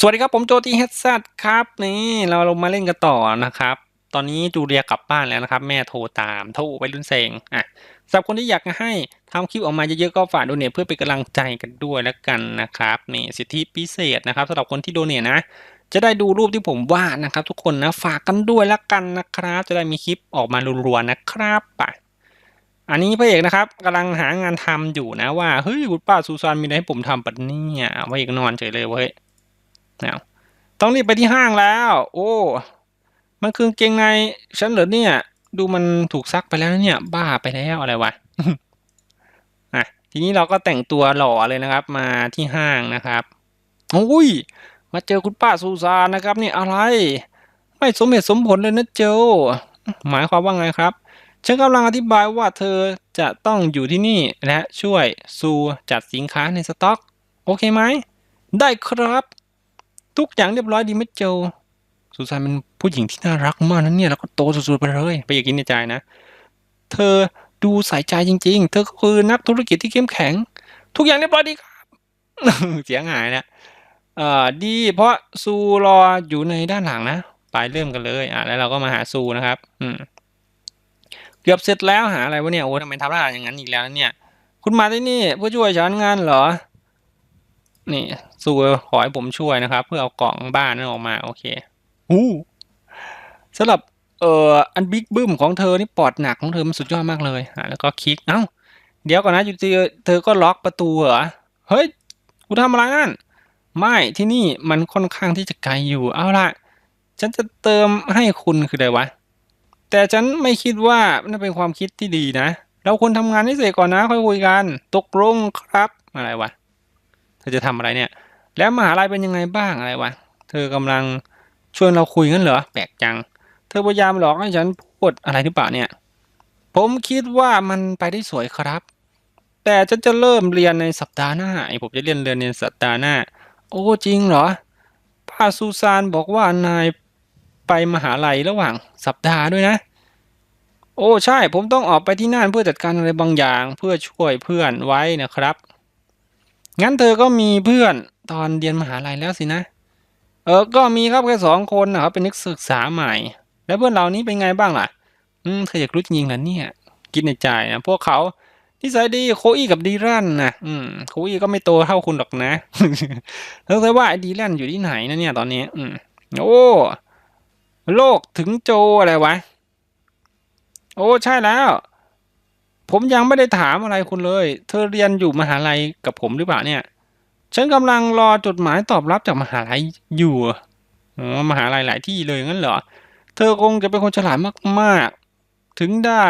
สวัสดีครับผมโจทีเฮดซัตครับนี่เราลงมาเล่นกันต่อนะครับ ตอนนี้จูเลียกลับบ้านแล้วนะครับ แม่โทรตามโทรไปรุ่นเซงอะสำหรับคนที่อยากให้ทำคลิปออกมาเยอะๆก็ฝากโดเนทเพื่อเป็นกำลังใจกันด้วยแล้วกันนะครับนี่สิทธิพิเศษนะครับสำหรับคนที่โดเนทนะ จะได้ดูรูปที่ผมวาดนะครับ ทุกคนนะฝากกันด้วยแล้วกันนะครับ จะได้มีคลิปออกมารัวๆนะครับไปอันนี้พระเอกนะครับกำลังหางานทำอยู่นะว่าเฮ้ยคุณป้าซูซานมีอะไรให้ผมทำปะเนี่ยพระเอกนอนเฉยเลยเว้ย นะต้องรีบไปที่ห้างแล้ว โอ้ มันคือเกงในฉันเหรอเนี่ย ดูมันถูกซักไปแล้วเนี่ย บ้าไปแล้วอะไรวะอะทีนี้เราก็แต่งตัวหล่อเลยนะครับ มาที่ห้างนะครับโอ้ย มาเจอคุณป้าซูซานนะครับ นี่อะไร ไม่สมเหตุสมผลเลยนะเจอหมายความว่าไงครับฉันกำลังอธิบายว่าเธอจะต้องอยู่ที่นี่และช่วยซูจัดสินค้าในสต็อก โอเคไหม ได้ครับ ทุกอย่างเรียบร้อยดีไหมเจลสุสานเป็นผู้หญิงที่น่ารักมากนะเนี่ยแล้วก็โตสุดๆไปเลย ไปอย่ากินในใจนะ เธอดูใส่ใจจริง ๆ เธอคือนักธุรกิจที่เข้มแข็ง ทุกอย่างเรียบร้อยดีครับเสียงหายนะเอ่อดีเพราะซูรออยู่ในด้านหลังนะไปเริ่มกันเลยอะแล้วเราก็มาหาซูนะครับ อืมเกือบเสร็จแล้วหาอะไรวะเนี่ยโอ้ทำไมทำหน้าอย่างนั้นอีกแล้วเนี่ย คุณมาที่นี่เพื่อช่วยฉันงานเหรอ นี่ ซูขอให้ผมช่วยนะครับ เพื่อเอากล่องบ้านนั้นออกมา โอเคอู้สำหรับเอ่ออันบิ๊กบึ้มของเธอนี่ปอดหนักของเธอมันสุดยอดมากเลยอะแล้วก็คลิกเอ้าเดี๋ยวก่อนนะอยู่ดีเธอก็ล็อกประตูเหรอเฮ้ยกูทำอะไรนั่นไม่ที่นี่มันค่อนข้างที่จะไกลอยู่เอาละฉันจะเติมให้คุณคืออะไรวะแต่ฉันไม่คิดว่านั่นเป็นความคิดที่ดีนะ เราควรทำงานให้เสร็จก่อนนะค่อยคุยกัน ตกลงครับอะไรวะเธอจะทำอะไรเนี่ย แล้วมหาลัยเป็นยังไงบ้างอะไรวะ เธอกำลังชวนเราคุยงั้นเหรอ แปลกจัง เธอพยายามหลอกให้ฉันพูดอะไรหรือเปล่าเนี่ย ผมคิดว่ามันไปได้สวยครับ แต่ฉันจะเริ่มเรียนในสัปดาห์หน้าไอผมจะเรียนเรียนในสัปดาห์หน้า โอ้จริงเหรอ ป้าซูซานบอกว่านายไปมหาลัยระหว่างสัปดาห์ด้วยนะ โอ้ใช่ ผมต้องออกไปที่นั่นเพื่อจัดการอะไรบางอย่าง เพื่อช่วยเพื่อนไว้นะครับ งั้นเธอก็มีเพื่อน ตอนเรียนมหาลัยแล้วสินะ เออ ก็มีครับแค่สองคนนะครับเป็นนักศึกษาใหม่ แล้วเพื่อนเหล่านี้เป็นไงบ้างล่ะ อืมเธออยากรู้จริงๆเหรอเนี่ยคิดในใจนะพวกเขานิสัยดีโคอี้กับดีรันนะอืมโคอี้ก็ไม่โตเท่าคุณหรอกนะเธอว่าไอ้ดีรันอยู่ที่ไหนนะเนี่ยตอนนี้ อืมโอ้โลกถึงโจอะไรวะ โอ้ใช่แล้ว ผมยังไม่ได้ถามอะไรคุณเลย เธอเรียนอยู่มหาลัยกับผมหรือเปล่าเนี่ย ฉันกำลังรอจดหมายตอบรับจากมหาลัยอยู่อ๋อมหาลัยหลายที่เลยงั้นเหรอ เธอคงจะเป็นคนฉลาดมากๆ ถึงได้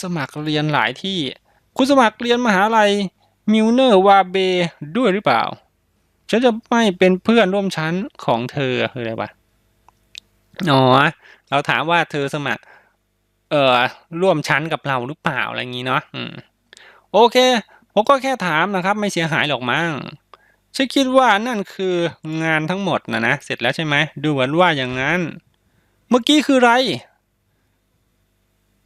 สมัครเรียนหลายที่ คุณสมัครเรียนมหาลัยมิวเนอร์วาเบด้วยหรือเปล่า ฉันจะไม่เป็นเพื่อนร่วมชั้นของเธอคืออะไรวะอ๋อ เราถามว่าเธอสมัคร เอ่อ ร่วมชั้นกับเราหรือเปล่าอะไรอย่างนี้เนาะ อืม โอเค ผมก็แค่ถามนะครับ ไม่เสียหายหรอกมั้ง ฉันคิดว่านั่นคืองานทั้งหมดนะนะ เสร็จแล้วใช่ไหม ดูเหมือนว่าอย่างนั้น เมื่อกี้คืออะไร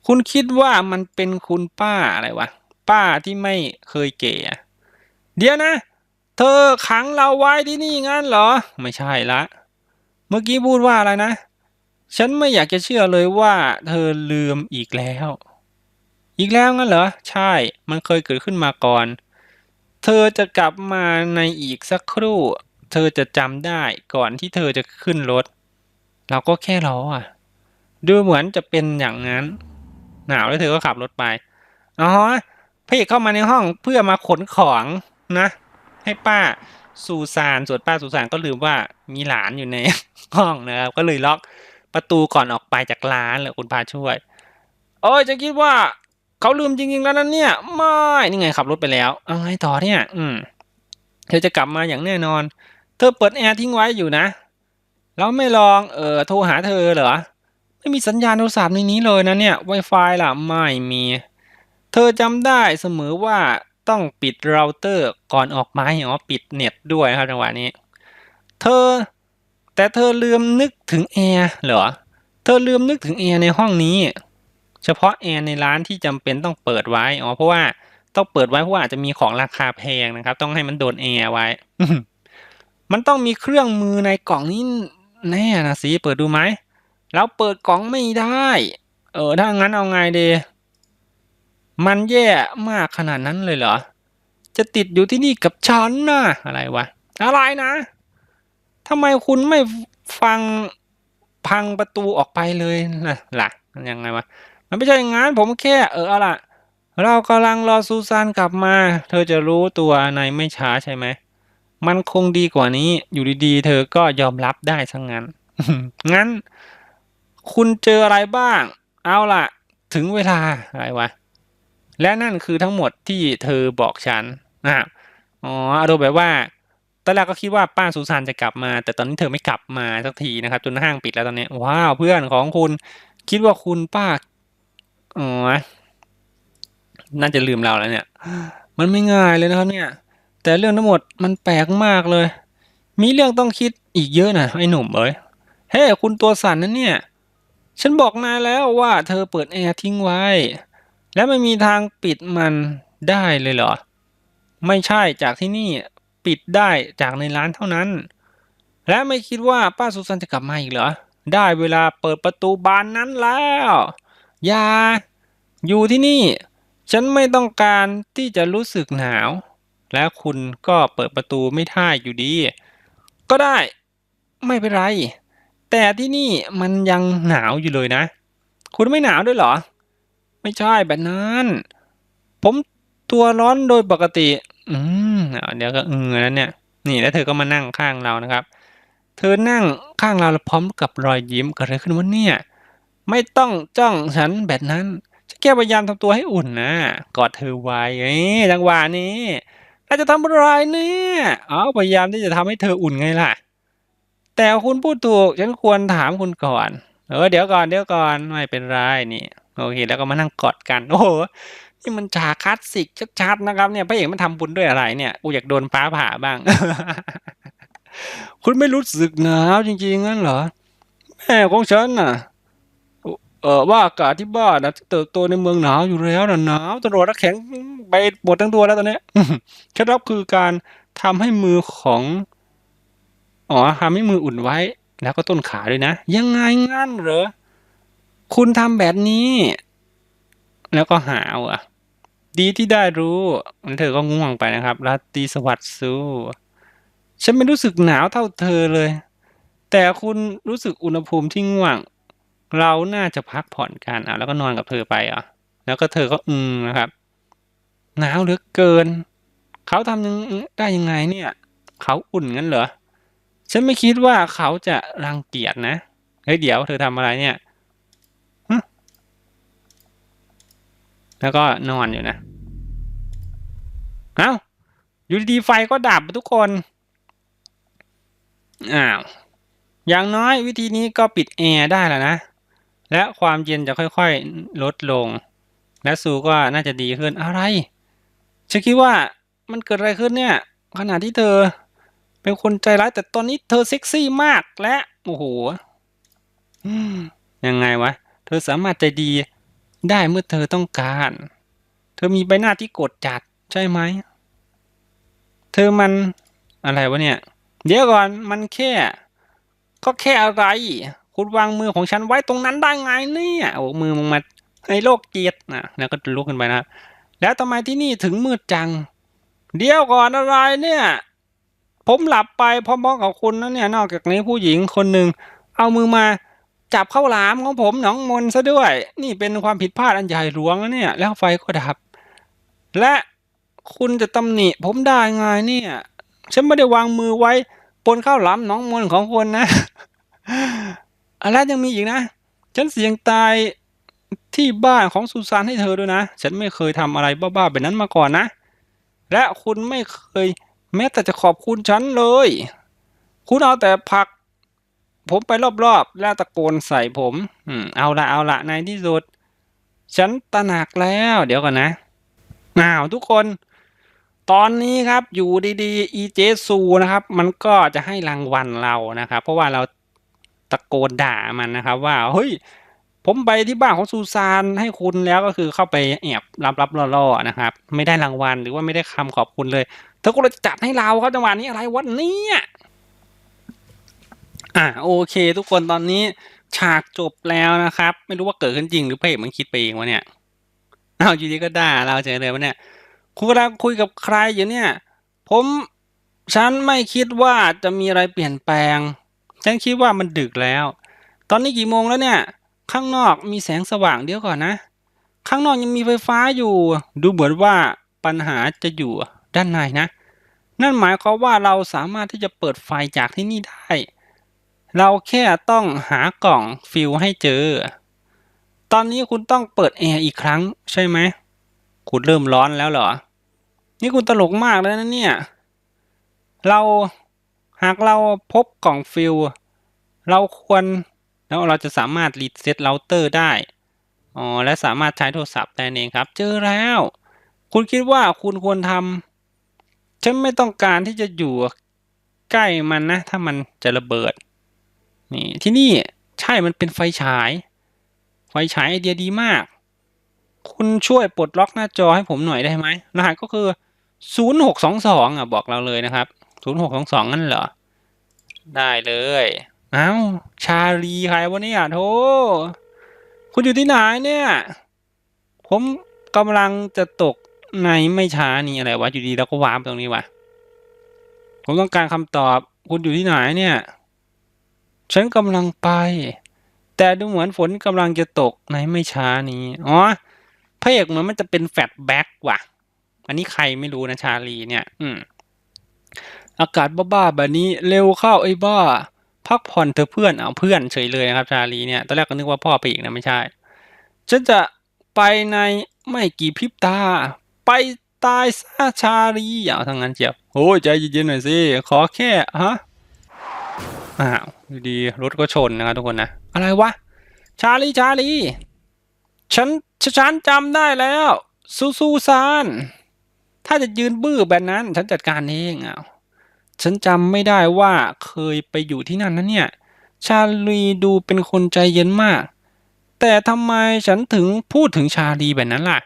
คุณคิดว่ามันเป็นคุณป้าอะไรวะ ป้าที่ไม่เคยเก๋เดี๋ยวนะ เธอขังเราไว้ที่นี่งั้นเหรอ ไม่ใช่ละ เมื่อกี้พูดว่าอะไรนะ ฉันไม่อยากจะเชื่อเลยว่า เธอลืมอีกแล้ว อีกแล้วงั้นเหรอ ใช่ มันเคยเกิดขึ้นมาก่อน เธอจะกลับมาในอีกสักครู่ เธอจะจำได้ก่อนที่เธอจะขึ้นรถ เราก็แค่รออะ ดูเหมือนจะเป็นอย่างนั้น หนาวแล้วเธอก็ขับรถไป อ๋อพระเอกเข้ามาในห้องเพื่อมาขนของนะ ให้ป้าซูซานส่วนป้าซูซานก็ลืมว่ามีหลานอยู่ในห้องนะครับ ก็เลยล็อกประตูก่อนออกไปจากร้านเลยคุณพาช่วย โอ้ยจะคิดว่า เขาลืมจริงๆแล้วนั่นเนี่ย ไม่นี่ไงขับรถไปแล้วเอาไงต่อเนี่ย อืมเธอจะกลับมาอย่างแน่นอน เธอเปิดแอร์ทิ้งไว้อยู่นะแล้วไม่ลองเออโทรหาเธอเหรอไม่มีสัญญาณโทรศัพท์ในนี้เลยนะเนี่ย Wi-Fi ล่ะไม่มี เธอจำได้เสมอว่าต้องปิดเราเตอร์ก่อนออกมาอ๋อปิดเน็ตด้วยครับจังหวะนี้ เธอ แต่เธอลืมนึกถึงแอร์เหรอ เธอลืมนึกถึงแอร์ในห้องนี้ เฉพาะแอร์ในร้านที่จำเป็นต้องเปิดไว้อ๋อเพราะว่าต้องเปิดไว้เพราะว่าอาจจะมีของราคาแพงนะครับ ต้องให้มันโดนแอร์ไว้ มันต้องมีเครื่องมือในกล่องนี้แน่นะสิเปิดดูไหมแล้วเปิดกล่องไม่ได้ เออถ้างั้นเอาไงดีมันแย่มากขนาดนั้นเลยเหรอ จะติดอยู่ที่นี่กับฉันนะอะไรวะ อะไรนะทำไมคุณไม่ฟังพังประตูออกไปเลยนะล่ะมันยังไงวะ มันไม่ใช่อย่างนั้นผมแค่เออเอาล่ะ เรากำลังรอซูซานกลับมา เธอจะรู้ตัวในไม่ช้าใช่ไหม มันคงดีกว่านี้ อยู่ดีๆ เธอก็ยอมรับได้ทั้งนั้น งั้น คุณเจออะไรบ้าง เอาล่ะ ถึงเวลาอะไรวะ และนั่นคือทั้งหมดที่เธอบอกฉันนะอ๋ออารมณ์แบบว่าตอนแรกก็คิดว่าป้าซูซานจะกลับมา แต่ตอนนี้เธอไม่กลับมาสักทีนะครับ จนห้างปิดแล้วตอนนี้ว้าวเพื่อนของคุณคิดว่าคุณป้า อ๋อน่าจะลืมเราแล้วเนี่ย มันไม่ง่ายเลยนะครับเนี่ย แต่เรื่องทั้งหมดมันแปลกมากเลย มีเรื่องต้องคิดอีกเยอะนะไอ้หนุ่มเอ้ย เฮ้ คุณตัวสั่นนั่นเนี่ย ฉันบอกนายแล้วว่าเธอเปิดแอร์ทิ้งไว้ และไม่มีทางปิดมันได้เลยเหรอ ไม่ใช่จากที่นี่ปิดได้จากในร้านเท่านั้น และไม่คิดว่าป้าสุสันจะกลับมาอีกเหรอ ได้เวลาเปิดประตูบานนั้นแล้ว อย่า อยู่ที่นี่ ฉันไม่ต้องการที่จะรู้สึกหนาว และคุณก็เปิดประตูไม่ได้อยู่ดี ก็ได้ ไม่เป็นไร แต่ที่นี่มันยังหนาวอยู่เลยนะ คุณไม่หนาวด้วยเหรอ ไม่ใช่แบบนั้น ผมตัวร้อนโดยปกติ อืมเดี๋ยวก็เออแล้วเนี่ย นี่แล้วเธอก็มานั่งข้างเรานะครับ เธอนั่งข้างเราพร้อมกับรอยยิ้มเกิดอะไรขึ้นวะเนี่ย ไม่ต้องจ้องฉันแบบนั้น ฉันแค่พยายามทำตัวให้อุ่นนะ กอดเธอไว้เอ้จังหวะนี้น่าจะทำอะไรเนี่ยอ๋อพยายามที่จะทำให้เธออุ่นไงล่ะ แต่คุณพูดถูก ฉันควรถามคุณก่อน เออเดี๋ยวก่อนเดี๋ยวก่อนไม่เป็นไรนี่โอเคแล้วก็มานั่งกอดกัน โอ้โหนี่มันฉากคลาสสิกชัดๆนะครับเนี่ยพระเอกมันทำบุญด้วยอะไรเนี่ยกูอยากโดนฟ้าผ่าบ้าง คุณไม่รู้สึกหนาวจริงๆงั้นเหรอแม่ของฉันน่ะ เออว่าอากาศที่บ้านนะเติบโตในเมืองหนาวอยู่แล้วนะหนาวตลอดแล้วแข็งไปหมดทั้งตัวแล้วตอนนี้เคล็ดลับคือการทำให้มือของอ๋อทำให้มืออุ่นไว้ แล้วก็ต้นขาด้วยนะ ยังไงงั้นเหรอคุณทำแบบนี้ แล้วก็หาวอะ ดีที่ได้รู้เธอก็ง่วงไปนะครับราตรีสวัสดิ์สู้ฉันไม่รู้สึกหนาวเท่าเธอเลย แต่คุณรู้สึกอุณหภูมิที่ง่วง เราน่าจะพักผ่อนกันอะแล้วก็นอนกับเธอไปอะ แล้วก็เธอก็อืมนะครับหนาวเหลือเกิน เขาทำยังได้ยังไงเนี่ย เขาอุ่นงั้นเหรอ ฉันไม่คิดว่าเขาจะรังเกียจนะ เฮ้ยเดี๋ยวเธอทำอะไรเนี่ยแล้วก็นอนอยู่นะ เอ้า อยู่ดีไฟก็ดับทุกคน อ้าว อย่างน้อยวิธีนี้ก็ปิดแอร์ได้แล้วนะ และความเย็นจะค่อยๆลดลง และซูก็น่าจะดีขึ้นอะไรฉันคิดว่ามันเกิดอะไรขึ้นเนี่ย ขณะที่เธอเป็นคนใจร้ายแต่ตอนนี้เธอเซ็กซี่มากและ โอ้โหยังไงวะ เธอสามารถใจดีได้เมื่อเธอต้องการ เธอมีใบหน้าที่กดจัดใช่ไหม เธอมันอะไรวะเนี่ย เดี๋ยวก่อนมันแค่ ก็แค่อะไร คุณวางมือของฉันไว้ตรงนั้นได้ไงเนี่ยโอ้มือมึงมาให้โลกเกียดนะแล้วก็ลุกขึ้นไปนะแล้วทำไมที่นี่ถึงมืดจัง เดี๋ยวก่อนอะไรเนี่ย ผมหลับไปพร้อมๆกับคุณนะเนี่ยนอกจากนี้ผู้หญิงคนหนึ่งเอามือมาจับเข้าหลามของผมหนองมนซะด้วย นี่เป็นความผิดพลาดอันใหญ่หลวงนะเนี่ย แล้วไฟก็ดับ และคุณจะตำหนิผมได้ไงเนี่ย ฉันไม่ได้วางมือไว้บนข้าวหลามหนองมนของคุณนะ อะไรยังมีอีกนะ ฉันเสี่ยงตายที่บ้านของสุสานให้เธอด้วยนะ ฉันไม่เคยทำอะไรบ้าๆแบบนั้นมาก่อนนะ และคุณไม่เคยแม้แต่จะขอบคุณฉันเลย คุณเอาแต่ผัก ผมไปรอบๆ แล้วตะโกนใส่ผม อืม เอาละเอาละในที่สุด ฉันตระหนักแล้ว เดี๋ยวก่อนนะอ้าวทุกคน ตอนนี้ครับอยู่ดีๆ อีเจซูนะครับ มันก็จะให้รางวัลเรานะครับ เพราะว่าเรา ตะโกนด่ามันนะครับ ว่าเฮ้ยผมไปที่บ้านของซูซานให้คุณแล้วก็คือเข้าไปแอบรับรับล่อๆนะครับ ไม่ได้รางวัลหรือว่าไม่ได้คำขอบคุณเลยเธอก็เลยจัดให้เราครับจังหวะนี้อะไรวะเนี่ยอะโอเค ทุกคนตอนนี้ฉากจบแล้วนะครับ ไม่รู้ว่าเกิดขึ้นจริงหรือเอกมันคิดไปเองวะเนี่ยอ้าอยู่ดีก็ด่าเราเฉยเลยวะเนี่ยคุณกำลังคุยกับใครอยู่เนี่ย ผมฉันไม่คิดว่าจะมีอะไรเปลี่ยนแปลง ฉันคิดว่ามันดึกแล้ว ตอนนี้กี่โมงแล้วเนี่ย ข้างนอกมีแสงสว่างเดี๋ยวก่อนนะ ข้างนอกยังมีไฟฟ้าอยู่ ดูเหมือนว่าปัญหาจะอยู่ด้านในนะ นั่นหมายความว่าเราสามารถที่จะเปิดไฟจากที่นี่ได้ เราแค่ต้องหากล่องฟิลให้เจอ ตอนนี้คุณต้องเปิดแอร์อีกครั้งใช่ไหม คุณเริ่มร้อนแล้วเหรอ นี่คุณตลกมากเลยนะเนี่ย เรา หากเราพบกล่องฟิลเราควรแล้วเราจะสามารถรีเซ็ตเราเตอร์ได้อ๋อและสามารถใช้โทรศัพท์ได้เองครับ เจอแล้ว คุณคิดว่าคุณควรทำฉันไม่ต้องการที่จะอยู่ใกล้มันนะ ถ้ามันจะระเบิด นี่ที่นี่ใช่มันเป็นไฟฉาย ไฟฉายไอเดียดีมาก คุณช่วยปลดล็อกหน้าจอให้ผมหน่อยได้ไหมรหัสก็คือ 0622อะบอกเราเลยนะครับ 0622นั่นเหรอ ได้เลยอ้าวชาลีใครวะเนี่ยโธ่คุณอยู่ที่ไหนเนี่ย ผมกำลังจะตกในไม่ช้านี่อะไรวะ อยู่ดีแล้วก็วาร์ปตรงนี้วะ ผมต้องการคำตอบ คุณอยู่ที่ไหนเนี่ย ฉันกำลังไป แต่ดูเหมือนฝนกำลังจะตกในไม่ช้านี้ อ๋อพระเอกเหมือนมันจะเป็นแฟลชแบ็กว่ะ อันนี้ใครไม่รู้นะชาลีเนี่ย อืม อากาศบ้าๆแบบนี้เร็วเข้าไอ้บ้า พักผ่อนเธอะเพื่อนเอาเพื่อนเฉยเลยนะครับชาลีเนี่ยตอนแรกก็นึกว่าพ่อไปอีกนะไม่ใช่ ฉันจะไปในไม่กี่พริบตา ไปตายซะชาลีเอาทางนั้นเจียบโอ้ยใจเย็นๆหน่อยสิขอแค่ฮะอ้าวดีรถก็ชนนะครับทุกคนนะอะไรวะชาลีชาลีฉันฉันจำได้แล้วซูซูซานถ้าจะยืนบื้อแบบนั้น ฉันจัดการเองอ้าว ฉันจำไม่ได้ว่าเคยไปอยู่ที่นั่นนะเนี่ย ชาลีดูเป็นคนใจเย็นมาก แต่ทำไมฉันถึงพูดถึงชาลีแบบนั้นล่ะ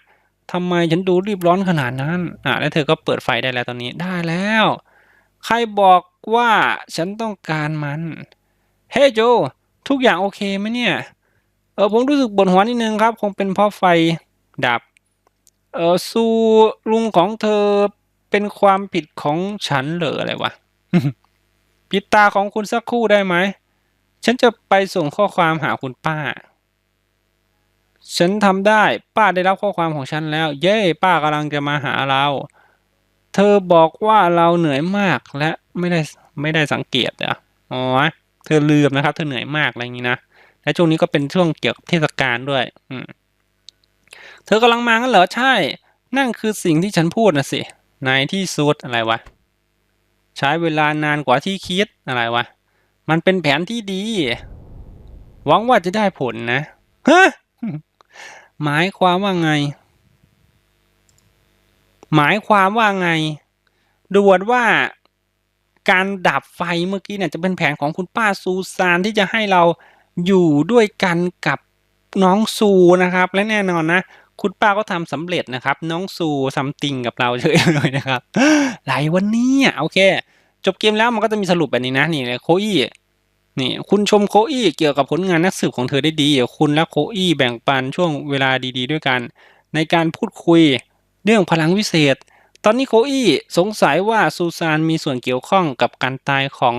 ทำไมฉันดูรีบร้อนขนาดนั้นอะแล้วเธอก็เปิดไฟได้แล้วตอนนี้ได้แล้ว ใครบอกว่าฉันต้องการมัน เฮ้โจ ทุกอย่างโอเคไหมเนี่ย เออผมรู้สึกปวดหัวนิดนึงครับ คงเป็นเพราะไฟดับ เออซูลุงของเธอ เป็นความผิดของฉันเหรออะไรวะปิดตาของคุณสักครู่ได้ไหม ฉันจะไปส่งข้อความหาคุณป้า ฉันทำได้ป้าได้รับข้อความของฉันแล้ว เย้ป้ากำลังจะมาหาเรา เธอบอกว่าเราเหนื่อยมากและไม่ได้ไม่ได้สังเกตอะอ๋อเธอลืมนะครับ เธอเหนื่อยมากอะไรอย่างนี้นะและช่วงนี้ก็เป็นช่วงเกี่ยวกับเทศกาลด้วย อืม เธอกำลังมากันเหรอใช่ นั่นคือสิ่งที่ฉันพูดนะสิ ในที่สุดอะไรวะ ใช้เวลานานกว่าที่คิดอะไรวะ มันเป็นแผนที่ดี หวังว่าจะได้ผลนะฮะหมายความว่าไง หมายความว่าไงดูเหมือนว่าการดับไฟเมื่อกี้เนี่ยจะเป็นแผนของคุณป้าซูซานที่จะให้เราอยู่ด้วยกันกับน้องซูนะครับ และแน่นอนนะ คุณป้าก็ทำสำเร็จนะครับ น้องซูซัมติงกับเราเฉยเลยนะครับหลายวันนี้โอเค จบเกมแล้วมันก็จะมีสรุปแบบนี้นะนี่เลยโคอี้นี่คุณชมโคอี้เกี่ยวกับผลงานนักสืบของเธอได้ดี คุณและโคอี้แบ่งปันช่วงเวลาดีๆ ด้วยกัน ในการพูดคุยเรื่องพลังวิเศษ ตอนนี้โคอี้สงสัยว่าซูซานมีส่วนเกี่ยวข้องกับการตายของ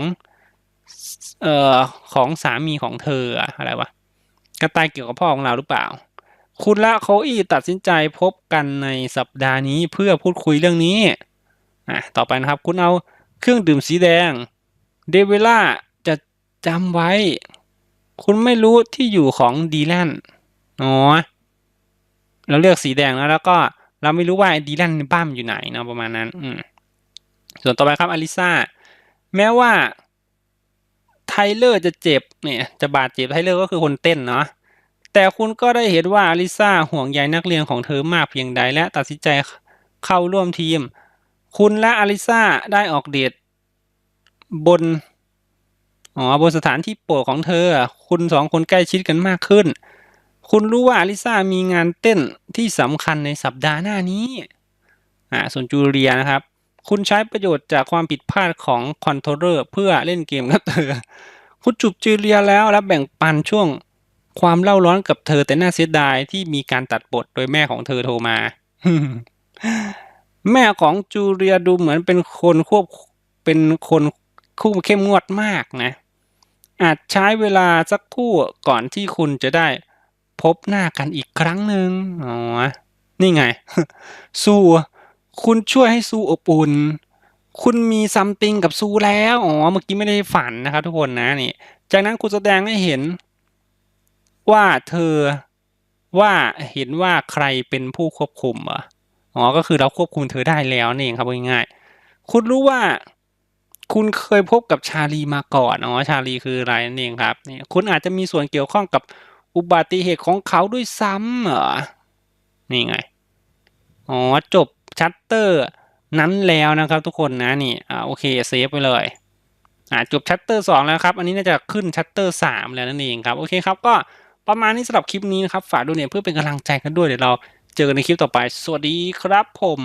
เอ่อของสามีของเธออะอะไรวะการตายเกี่ยวกับพ่อของเราหรือเปล่า คุณละโคอี้ตัดสินใจพบกันในสัปดาห์นี้เพื่อพูดคุยเรื่องนี้อะต่อไปนะครับ คุณเอาเครื่องดื่มสีแดง เดวิล่าจะจำไว้ คุณไม่รู้ที่อยู่ของดีแลนอ๋อเราเลือกสีแดงแล้วแล้วก็เราไม่รู้ว่าดีแลนบ้ามอยู่ไหนเนาะประมาณนั้น อืมส่วนต่อไปครับอลิซาแม้ว่าไทเลอร์จะเจ็บเนี่ย จะบาดเจ็บไทเลอร์ก็คือคนเต้นเนาะ แต่คุณก็ได้เห็นว่าอลิซาห่วงใยนักเรียนของเธอมากเพียงใดและตัดสินใจเข้าร่วมทีม คุณและอลิซาได้ออกเดทบนอ๋อบนสถานที่โปรดของเธอ คุณสองคนใกล้ชิดกันมากขึ้น คุณรู้ว่าอลิซามีงานเต้นที่สำคัญในสัปดาห์หน้านี้อ่าส่วนจูเลียนะครับ คุณใช้ประโยชน์จากความผิดพลาดของคอนโทรเลอร์เพื่อเล่นเกมกับเธอ คุณจูบจูเลียแล้วและแบ่งปันช่วง ความเล่าร้อนกับเธอแต่น่าเสียดายที่มีการตัดบทโดยแม่ของเธอโทรมา แม่ของจูเลียดูเหมือนเป็นคนควบเป็นคนคู่เข้มงวดมากนะ อาจใช้เวลาสักคู่ก่อนที่คุณจะได้พบหน้ากันอีกครั้งหนึ่งอ๋อ นี่ไง ซูคุณช่วยให้ซูอบอุ่น คุณมีซัมติงกับซูแล้ว อ๋อ เมื่อกี้ไม่ได้ฝันนะครับทุกคนนะนี่ จากนั้นคุณแสดงให้เห็น ว่าเธอว่าเห็นว่าใครเป็นผู้ควบคุมเหรออ๋อก็คือเราควบคุมเธอได้แล้วนี่เองครับง่ายๆคุณรู้ว่า คุณเคยพบกับชาลีมาก่อนอ๋อชาลีคืออะไรนั่นเองครับนี่คุณอาจจะมีส่วนเกี่ยวข้องกับอุบัติเหตุของเขาด้วยซ้ำเหรอนี่ไงอ๋อจบชัตเตอร์นั้นแล้วนะครับทุกคนนะนี่อ่าโอเคเซฟไปเลยอ่าจบชัตเตอร์สองแล้วครับ อันนี้น่าจะขึ้นชัตเตอร์สามแล้วนั่นเองครับ โอเคครับก็ ประมาณนี้สำหรับคลิปนี้นะครับ ฝากดูเนี่ยเพื่อเป็นกำลังใจกันด้วยเดี๋ยวเราเจอกันในคลิปต่อไป สวัสดีครับผม